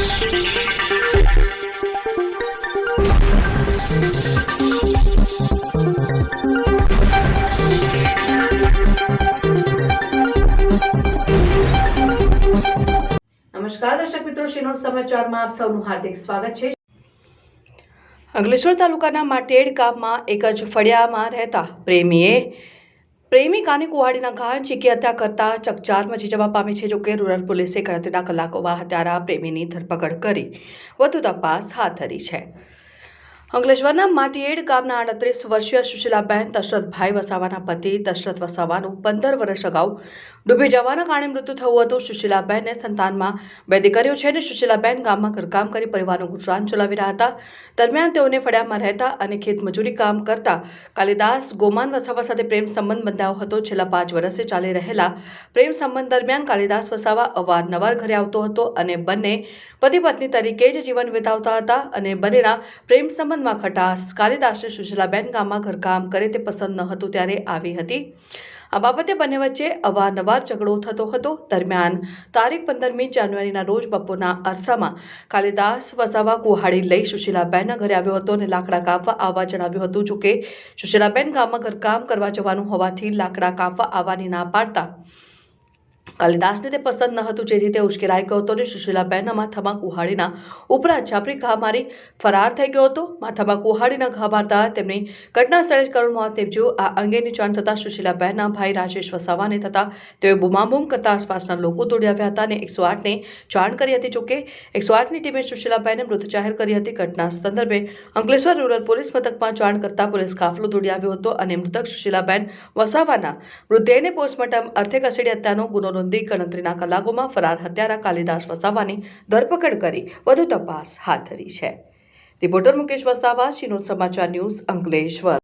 નમસ્કાર દર્શક મિત્રો સમાચારમાં આપ હાર્દિક સ્વાગત છે. અંકલેશ્વર તાલુકાના માટેડ ગામમાં એક જ ફળિયામાં રહેતા પ્રેમીએ પ્રેમિકાની કુહાડીના ઘા ચીકી હત્યા કરતા ચકચાર મચી જવા પામી છે જોકે રૂરલ પોલીસે ગણતરીના કલાકોમાં હત્યારા પ્રેમીની ધરપકડ કરી. વધુ તપાસ હાથ ધરી છે. અંકલેશ્વરના માટીએડ ગામના આડત્રીસ વર્ષીય સુશીલાબેન દશરથભાઈ વસાવાના પતિ દશરથ વસાવાનું પંદર વર્ષ અગાઉ ડૂબી જવાના કારણે મૃત્યુ થયું હતું. સુશીલાબેનને સંતાનમાં બે દીકરીઓ છે અને સુશીલાબેન ગામમાં ઘરકામ કરી પરિવારનું ગુજરાન ચલાવી રહ્યા હતા. દરમિયાન તેઓને ફળિયામાં રહેતા અને ખેતમજૂરી કામ કરતા કાલિદાસ ગોમાન વસાવા સાથે પ્રેમ સંબંધ બંધાયો હતો. છેલ્લા પાંચ વર્ષે ચાલી રહેલા પ્રેમ સંબંધ દરમિયાન કાલિદાસ વસાવા અવારનવાર ઘરે આવતો હતો અને બંને પતિ પત્ની તરીકે જ જીવન વિતાવતા હતા અને બંનેના પ્રેમ સંબંધમાં ખટાશ કાલિદાસને સુશીલાબેન ગામમાં ઘરકામ કરે તે પસંદ ન હતું ત્યારે આવી હતી. આ બાબતે બંને વચ્ચે અવારનવાર ઝઘડો થતો હતો. દરમિયાન તારીખ પંદરમી જાન્યુઆરીના રોજ બપોરના અરસામાં કાલિદાસ વસાવા કુહાડી લઈ સુશીલાબેનના ઘરે આવ્યો હતો અને લાકડા કાપવા આવવા જણાવ્યું હતું જોકે સુશીલાબેન ગામમાં ઘરકામ કરવા જવાનું હોવાથી લાકડા કાપવા આવવાની ના પાડતા કાલિદાસને તે પસંદ ન હતું. જેથી તે ઉશ્કેરાઈ ગયો હતો અને સુશીલાબેનના માથામાં કુહાડીના ઉપરા છાપરી ઘા મારી ફરાર થઈ ગયો હતો. માથામાં કુહાડીના ઘા મારતા તેમની ઘટના સ્થળે જ કરુણ મોત નીપજ્યું. આ અંગેની જાણ થતાં સુશીલાબેનના ભાઈ રાજેશ વસાવાને થતાં તેઓએ બુમાબુમ કરતા આસપાસના લોકો દોડી આવ્યા હતા અને એકસો આઠને જાણ કરી હતી. જોકે એકસો આઠની ટીમે સુશીલાબેને મૃત જાહેર કરી હતી. ઘટના સંદર્ભે અંકલેશ્વર રૂરલ પોલીસ મથકમાં જાણ કરતા પોલીસ કાફલો દોડી આવ્યો હતો અને મૃતક સુશીલાબેન વસાવાના મૃતદેહને પોસ્ટમોર્ટમ અર્થે ખસેડી હત્યાનો ગુનો નોંધી ગણતરીના કલાકોમાં ફરાર હત્યારા કાલિદાસ વસાવાની ધરપકડ કરી વધુ તપાસ હાથ ધરી છે. રિપોર્ટર મુકેશ વસાવા, શિનોદ સમાચાર ન્યૂઝ અંકલેશ્વર.